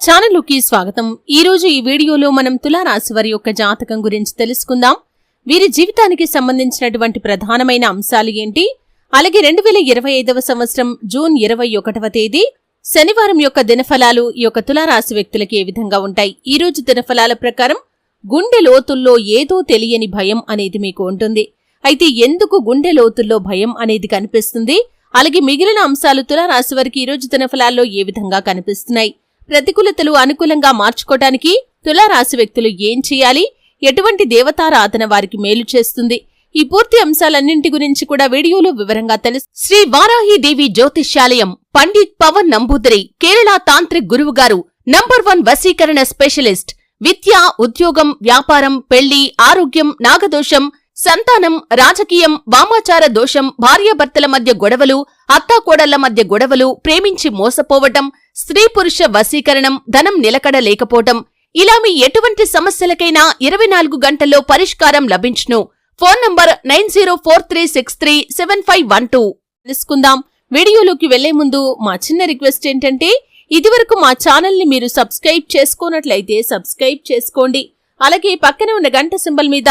ఛానలుకి స్వాగతం. ఈ రోజు ఈ వీడియోలో మనం తులారాశి వారి యొక్క జాతకం గురించి తెలుసుకుందాం. వీరి జీవితానికి సంబంధించినటువంటి ప్రధానమైన అంశాలు ఏంటి? అలాగే రెండు వేల ఇరవై ఐదవ సంవత్సరం జూన్ ఇరవై ఒకటవ తేదీ శనివారం యొక్క దినఫలాలు ఈ యొక్క తులారాశి వ్యక్తులకి ఏ విధంగా ఉంటాయి? ఈ రోజు దినఫలాల ప్రకారం గుండె లోతుల్లో ఏదో తెలియని భయం అనేది మీకు ఉంటుంది. అయితే ఎందుకు గుండె లోతుల్లో భయం అనేది కనిపిస్తుంది? అలాగే మిగిలిన అంశాలు తులారాశి వారికి ఈ రోజు దినఫలాల్లో ఏ విధంగా కనిపిస్తున్నాయి? ప్రతికూలతలు అనుకూలంగా మార్చుకోటానికి తులారాశి వ్యక్తులు ఏం చేయాలి? ఎటువంటి దేవతారాధన వారికి మేలు చేస్తుంది? ఈ పూర్తి అంశాలన్నింటి గురించి కూడా వీడియోలో వివరంగా తెలుసు. శ్రీ వారాహిదేవి జ్యోతిష్యాలయం పండిత్ పవన్ నంబూదరి కేరళ తాంత్రిక్ గురువు గారు నంబర్ వన్ వశీకరణ స్పెషలిస్ట్ విద్య ఉద్యోగం వ్యాపారం పెళ్ళి ఆరోగ్యం నాగదోషం సంతానం రాజకీయం వామాచార దోషం భార్యాభర్తల మధ్య గొడవలు అత్తాకోడళ్ళ మధ్య గొడవలు ప్రేమించి మోసపోవటం స్త్రీ పురుష వశీకరణం ధనం నిలకడ లేకపోవటం ఇలా మీ ఎటువంటి సమస్యలకైనా ఇరవై నాలుగు గంటల్లో పరిష్కారం లభించును. Phone number nine zero four three six three seven five one two. తెలుసుకుందాం. వీడియోలోకి వెళ్ళే ముందు మా చిన్న రిక్వెస్ట్ ఏంటంటే ఇదివరకు మా ఛానల్ని మీరు సబ్స్క్రైబ్ చేసుకోనట్లయితే సబ్స్క్రైబ్ చేసుకోండి. అలాగే పక్కనే ఉన్న గంట సింబల్ మీద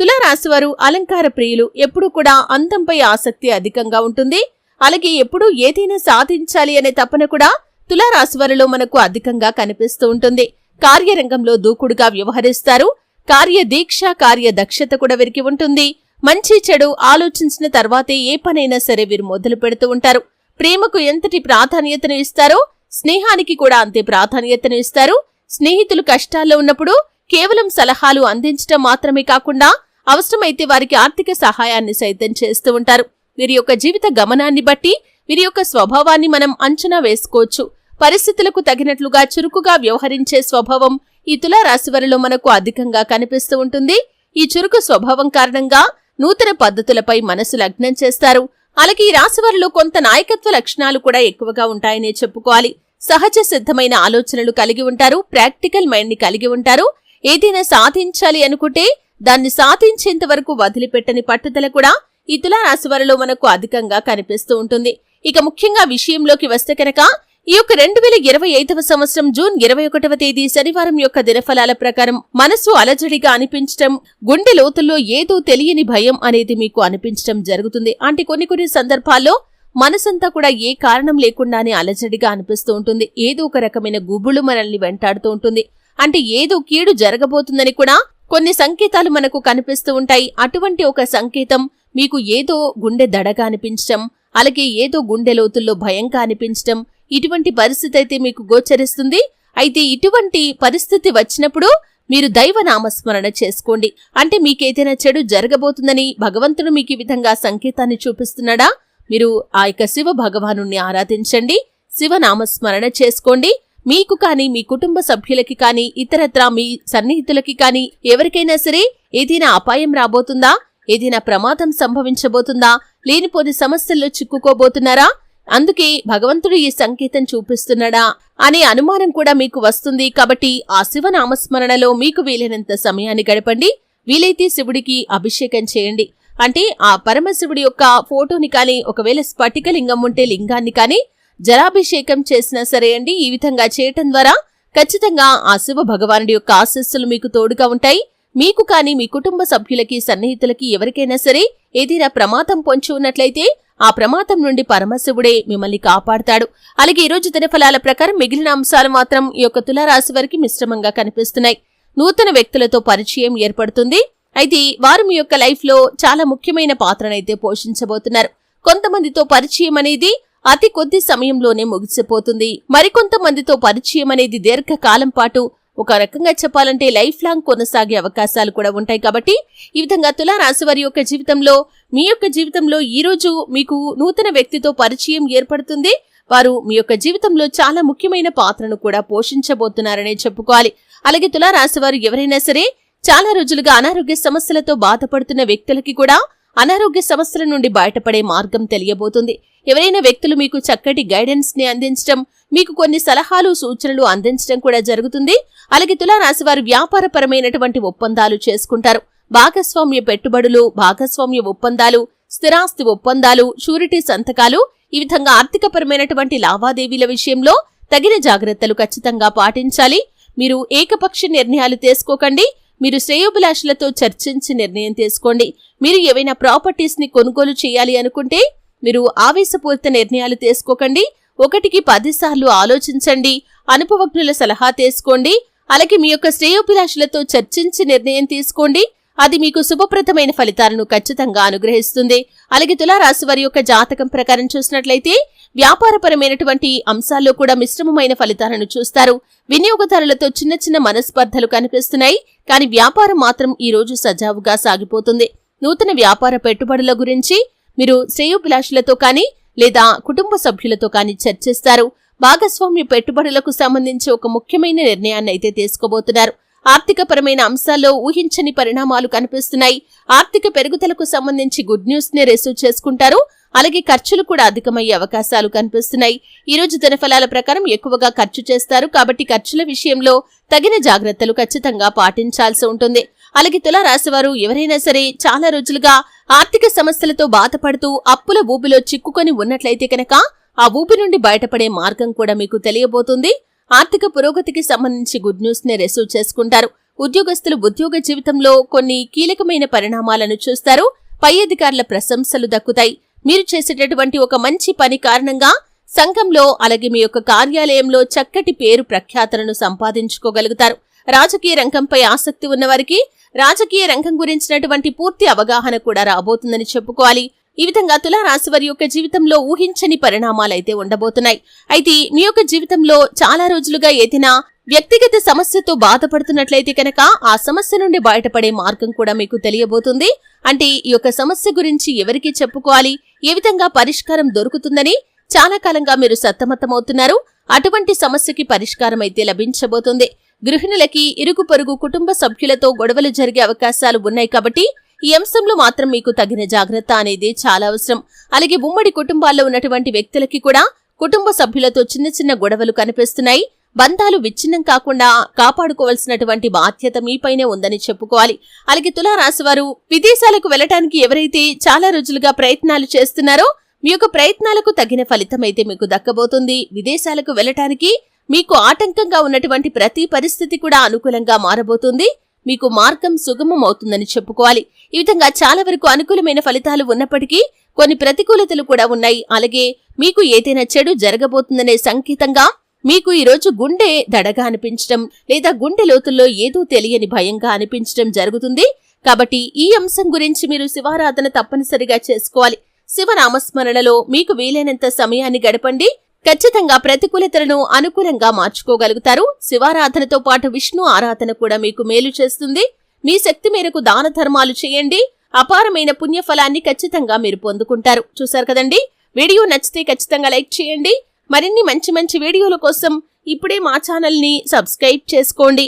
తులారాశి వారు అలంకార ప్రియులు ఎప్పుడూ కూడా అందంపై ఆసక్తి అధికంగా ఉంటుంది. అలాగే ఎప్పుడూ ఏదైనా సాధించాలి అనే తపన కూడా తులారాశివారిలో మనకు అధికంగా కనిపిస్తూ ఉంటుంది. కార్యరంగంలో దూకుడుగా వ్యవహరిస్తారు. కార్యదీక్ష కార్యదక్షత కూడా వీరికి ఉంటుంది. మంచి చెడు ఆలోచించిన తర్వాతే ఏ పనైనా సరే వీరు మొదలు పెడుతూ ఉంటారు. ప్రేమకు ఎంతటి ప్రాధాన్యతను ఇస్తారో స్నేహానికి కూడా అంతే ప్రాధాన్యతను ఇస్తారు. స్నేహితులు కష్టాల్లో ఉన్నప్పుడు కేవలం సలహాలు అందించడం మాత్రమే కాకుండా అవసరమైతే వారికి ఆర్థిక సహాయాన్ని సైతం చేస్తూ ఉంటారు. వీరి యొక్క జీవిత గమనాన్ని బట్టి వీరి యొక్క స్వభావాన్ని మనం అంచనా వేసుకోవచ్చు. పరిస్థితులకు తగినట్లుగా చురుకుగా వ్యవహరించే స్వభావం ఈ తులారాశి వారిలో మనకు అధికంగా కనిపిస్తూ ఉంటుంది. ఈ చురుకు స్వభావం కారణంగా నూతన పద్ధతులపై మనసు లగ్నం చేస్తారు. అలాగే ఈ రాశి వారిలో కొంత నాయకత్వ లక్షణాలు కూడా ఎక్కువగా ఉంటాయనే చెప్పుకోవాలి. సహజ సిద్ధమైన ఆలోచనలు కలిగి ఉంటారు. ప్రాక్టికల్ మైండ్ని కలిగి ఉంటారు. ఏదైనా సాధించాలి అనుకుంటే దాన్ని సాధించేంత వరకు వదిలిపెట్టని పట్టుదల కూడా ఈ తులారాశి వారిలో మనకు అధికంగా కనిపిస్తూ ఉంటుంది. ఇక ముఖ్యంగా విషయంలోకి వస్తే కనుక ఈ యొక్క రెండు వేల ఇరవై ఐదవ సంవత్సరం జూన్ ఇరవై ఒకటవ తేదీ శనివారం యొక్క దినఫలాల ప్రకారం మనసు అలజడిగా అనిపించటం గుండె లోతుల్లో ఏదో తెలియని భయం అనేది మీకు అనిపించటం జరుగుతుంది. అంటే కొన్ని కొన్ని సందర్భాల్లో మనసంతా కూడా ఏ కారణం లేకుండానే అలజడిగా అనిపిస్తూ ఉంటుంది. ఏదో ఒక రకమైన గుబులు మనల్ని వెంటాడుతూ ఉంటుంది. అంటే ఏదో కీడు జరగబోతుందని కూడా కొన్ని సంకేతాలు మనకు కనిపిస్తూ ఉంటాయి. అటువంటి ఒక సంకేతం మీకు ఏదో గుండె దడగా అనిపించటం అలాగే ఏదో గుండె లోతుల్లో భయంగా అనిపించటం ఇటువంటి పరిస్థితి అయితే మీకు గోచరిస్తుంది. అయితే ఇటువంటి పరిస్థితి వచ్చినప్పుడు మీరు దైవ నామస్మరణ చేసుకోండి. అంటే మీకేదైనా చెడు జరగబోతుందని భగవంతుడు మీకు ఈ విధంగా సంకేతాన్ని చూపిస్తున్నాడా? మీరు ఆ యొక్క శివ భగవాను ఆరాధించండి. శివ నామస్మరణ చేసుకోండి. మీకు కానీ మీ కుటుంబ సభ్యులకి కానీ ఇతరత్రా మీ సన్నిహితులకి కానీ ఎవరికైనా సరే ఏదైనా అపాయం రాబోతుందా? ఏదైనా ప్రమాదం సంభవించబోతుందా? లేనిపోని సమస్యల్లో చిక్కుకోబోతున్నారా? అందుకే భగవంతుడు ఈ సంకేతం చూపిస్తున్నాడా అనే అనుమానం కూడా మీకు వస్తుంది. కాబట్టి ఆ శివ నామస్మరణలో మీకు వీలైనంత సమయాన్ని గడపండి. వీలైతే శివుడికి అభిషేకం చేయండి. అంటే ఆ పరమశివుడి యొక్క ఫోటోని కానీ ఒకవేళ స్ఫటిక లింగం ఉంటే లింగాన్ని కానీ జలాభిషేకం చేసినా సరే అండి ఈ విధంగా చేయటం ద్వారా ఖచ్చితంగా ఆ శివ భగవానుడి యొక్క ఆశస్సులు మీకు తోడుగా ఉంటాయి. మీకు కానీ మీ కుటుంబ సభ్యులకి సన్నిహితులకి ఎవరికైనా సరే ఏదైనా ప్రమాదం పొంచి ఉన్నట్లయితే ఆ ప్రమాదం నుండి పరమశివుడే మిమ్మల్ని కాపాడతాడు. అలాగే ఈ రోజు దినఫలాల ప్రకారం మిగిలిన అంశాలు మాత్రం ఈ యొక్క తులారాశి వారికి మిశ్రమంగా కనిపిస్తున్నాయి. నూతన వ్యక్తులతో పరిచయం ఏర్పడుతుంది. అయితే వారు మీ యొక్క లైఫ్లో చాలా ముఖ్యమైన పాత్రనైతే పోషించబోతున్నారు. కొంతమందితో పరిచయం అనేది అతి కొద్ది సమయంలోనే ముగిసిపోతుంది. మరికొంతమందితో పరిచయం అనేది దీర్ఘకాలం పాటు ఒక రకంగా చెప్పాలంటే లైఫ్ లాంగ్ కొనసాగే అవకాశాలు కూడా ఉంటాయి కాబట్టి ఈ విధంగా తులారాశి వారి యొక్క జీవితంలో మీ యొక్క జీవితంలో ఈ రోజు మీకు నూతన వ్యక్తితో పరిచయం ఏర్పడుతుంది. వారు మీ యొక్క జీవితంలో చాలా ముఖ్యమైన పాత్రను కూడా పోషించబోతున్నారనే చెప్పుకోవాలి. అలాగే తులారాశి వారు ఎవరైనా సరే చాలా రోజులుగా అనారోగ్య సమస్యలతో బాధపడుతున్న వ్యక్తులకి కూడా అనారోగ్య సమస్యల నుండి బయటపడే మార్గం తెలియబోతుంది. ఎవరైనా వ్యక్తులు మీకు చక్కటి గైడెన్స్ని అందించడం మీకు కొన్ని సలహాలు సూచనలు అందించడం కూడా జరుగుతుంది. అలాగే తులారాశి వారు వ్యాపారపరమైనటువంటి ఒప్పందాలు చేసుకుంటారు. భాగస్వామ్య పెట్టుబడులు భాగస్వామ్య ఒప్పందాలు స్థిరాస్తి ఒప్పందాలు షూరిటీ సంతకాలు ఈ విధంగా ఆర్థికపరమైనటువంటి లావాదేవీల విషయంలో తగిన జాగ్రత్తలు ఖచ్చితంగా పాటించాలి. మీరు ఏకపక్ష నిర్ణయాలు తీసుకోకండి. మీరు శ్రేయోభిలాషులతో చర్చించి నిర్ణయం తీసుకోండి. మీరు ఏవైనా ప్రాపర్టీస్ని కొనుగోలు చేయాలి అనుకుంటే మీరు ఆవేశపూరిత నిర్ణయాలు తీసుకోకండి. ఒకటికి పదిసార్లు ఆలోచించండి. అనుభవజ్ఞుల సలహా తీసుకోండి. అలాగే మీ యొక్క శ్రేయోభిలాషులతో చర్చించి నిర్ణయం తీసుకోండి. అది మీకు శుభప్రదమైన ఫలితాలను ఖచ్చితంగా అనుగ్రహిస్తుంది. అలాగే తులారాశి వారి యొక్క జాతకం ప్రకారం చూసినట్లయితే వ్యాపారపరమైనటువంటి అంశాల్లో కూడా మిశ్రమమైన ఫలితాలను చూస్తారు. వినియోగదారులతో చిన్న చిన్న మనస్పర్ధలు కనిపిస్తున్నాయి. కానీ వ్యాపారం మాత్రం ఈ రోజు సజావుగా సాగిపోతుంది. నూతన వ్యాపార పెట్టుబడుల గురించి మీరు శ్రేయోభిలాషులతో కానీ లేదా కుటుంబ సభ్యులతో కానీ చర్చిస్తారు. భాగస్వామ్య పెట్టుబడులకు సంబంధించి ఒక ముఖ్యమైన నిర్ణయాన్ని అయితే తీసుకోబోతున్నారు. ఆర్థికపరమైన అంశాల్లో ఊహించని పరిణామాలు కనిపిస్తున్నాయి. ఆర్థిక పెరుగుదలకు సంబంధించి గుడ్ న్యూస్ని రిసీవ్ చేసుకుంటారు. అలాగే ఖర్చులు కూడా అధికమయ్యే అవకాశాలు కనిపిస్తున్నాయి. ఈ రోజు దినఫలాల ప్రకారం ఎక్కువగా ఖర్చు చేస్తారు కాబట్టి ఖర్చుల విషయంలో తగిన జాగ్రత్తలు ఖచ్చితంగా పాటించాల్సి ఉంటుంది. అలాగే తులారాశివారు ఎవరైనా సరే చాలా రోజులుగా ఆర్థిక సమస్యలతో బాధపడుతూ అప్పుల ఊబిలో చిక్కుకొని ఉన్నట్లయితే కనుక ఆ ఊపి నుండి బయటపడే మార్గం కూడా మీకు తెలియబోతుంది. ఆర్థిక పురోగతికి సంబంధించి గుడ్ న్యూస్ని రిసీవ్ చేసుకుంటారు. ఉద్యోగస్తులు ఉద్యోగ జీవితంలో కొన్ని కీలకమైన పరిణామాలను చూస్తారు. పై అధికారుల ప్రశంసలు దక్కుతాయి. మీరు చేసేటటువంటి ఒక మంచి పని కారణంగా సంఘంలో అలాగే మీ యొక్క కార్యాలయంలో చక్కటి పేరు ప్రఖ్యాతలను సంపాదించుకోగలుగుతారు. రాజకీయ రంగంపై ఆసక్తి ఉన్నవారికి రాజకీయ రంగం గురించినటువంటి పూర్తి అవగాహన కూడా రాబోతుందని చెప్పుకోవాలి. ఈ విధంగా తులారాశి వారి యొక్క జీవితంలో ఊహించని పరిణామాలైతే ఉండబోతున్నాయి. అయితే మీ యొక్క జీవితంలో చాలా రోజులుగా ఏదైనా వ్యక్తిగత సమస్యతో బాధపడుతున్నట్లయితే కనుక ఆ సమస్య నుండి బయటపడే మార్గం కూడా మీకు తెలియబోతుంది. అంటే ఈ యొక్క సమస్య గురించి ఎవరికి చెప్పుకోవాలి. ఏ విధంగా పరిష్కారం దొరుకుతుందని చాలా కాలంగా మీరు సత్తమతమవుతున్నారు అటువంటి సమస్యకి పరిష్కారం అయితే లభించబోతుంది. గృహిణులకి ఇరుగు పొరుగు కుటుంబ సభ్యులతో గొడవలు జరిగే అవకాశాలు ఉన్నాయి కాబట్టి ఈ అంశంలో మాత్రం మీకు తగిన జాగ్రత్త అనేది చాలా అవసరం. అలాగే ఉమ్మడి కుటుంబాల్లో ఉన్నటువంటి వ్యక్తులకి కూడా కుటుంబ సభ్యులతో చిన్న చిన్న గొడవలు కనిపిస్తున్నాయి. బంధాలు విచ్ఛిన్నం కాకుండా కాపాడుకోవాల్సినటువంటి బాధ్యత మీపైనే ఉందని చెప్పుకోవాలి. అలాగే తులారాశి వారు విదేశాలకు వెళ్ళటానికి ఎవరైతే చాలా రోజులుగా ప్రయత్నాలు చేస్తున్నారో మీ యొక్క ప్రయత్నాలకు తగిన ఫలితం అయితే మీకు దక్కబోతుంది. విదేశాలకు వెళ్ళటానికి మీకు ఆటంకంగా ఉన్నటువంటి ప్రతి పరిస్థితి కూడా అనుకూలంగా మారబోతుంది. మీకు మార్గం సుగమం అవుతుందని చెప్పుకోవాలి. ఈ విధంగా చాలా వరకు అనుకూలమైన ఫలితాలు ఉన్నప్పటికీ కొన్ని ప్రతికూలతలు కూడా ఉన్నాయి. అలాగే మీకు ఏదైనా చెడు జరగబోతుందనే సంకేతంగా మీకు ఈ రోజు గుండె దడగా అనిపించడం లేదా గుండె లోతుల్లో ఏదో తెలియని భయంగా అనిపించడం జరుగుతుంది. కాబట్టి ఈ అంశం గురించి మీరు శివారాధన తప్పనిసరిగా చేసుకోవాలి. శివనామస్మరణలో మీకు వీలైనంత సమయాన్ని గడపండి. ఖచ్చితంగా ప్రతికూలతలను అనుకూలంగా మార్చుకోగలుగుతారు. శివారాధనతో పాటు విష్ణు ఆరాధన కూడా మీకు మేలు చేస్తుంది. మీ శక్తి మేరకు దాన ధర్మాలు చేయండి. అపారమైన పుణ్యఫలాన్ని ఖచ్చితంగా మీరు పొందుకుంటారు. చూశారు కదండి? వీడియో నచ్చితే ఖచ్చితంగా లైక్ చేయండి. మరిన్ని మంచి మంచి వీడియోల కోసం ఇప్పుడే మా ఛానల్ని సబ్స్క్రైబ్ చేసుకోండి.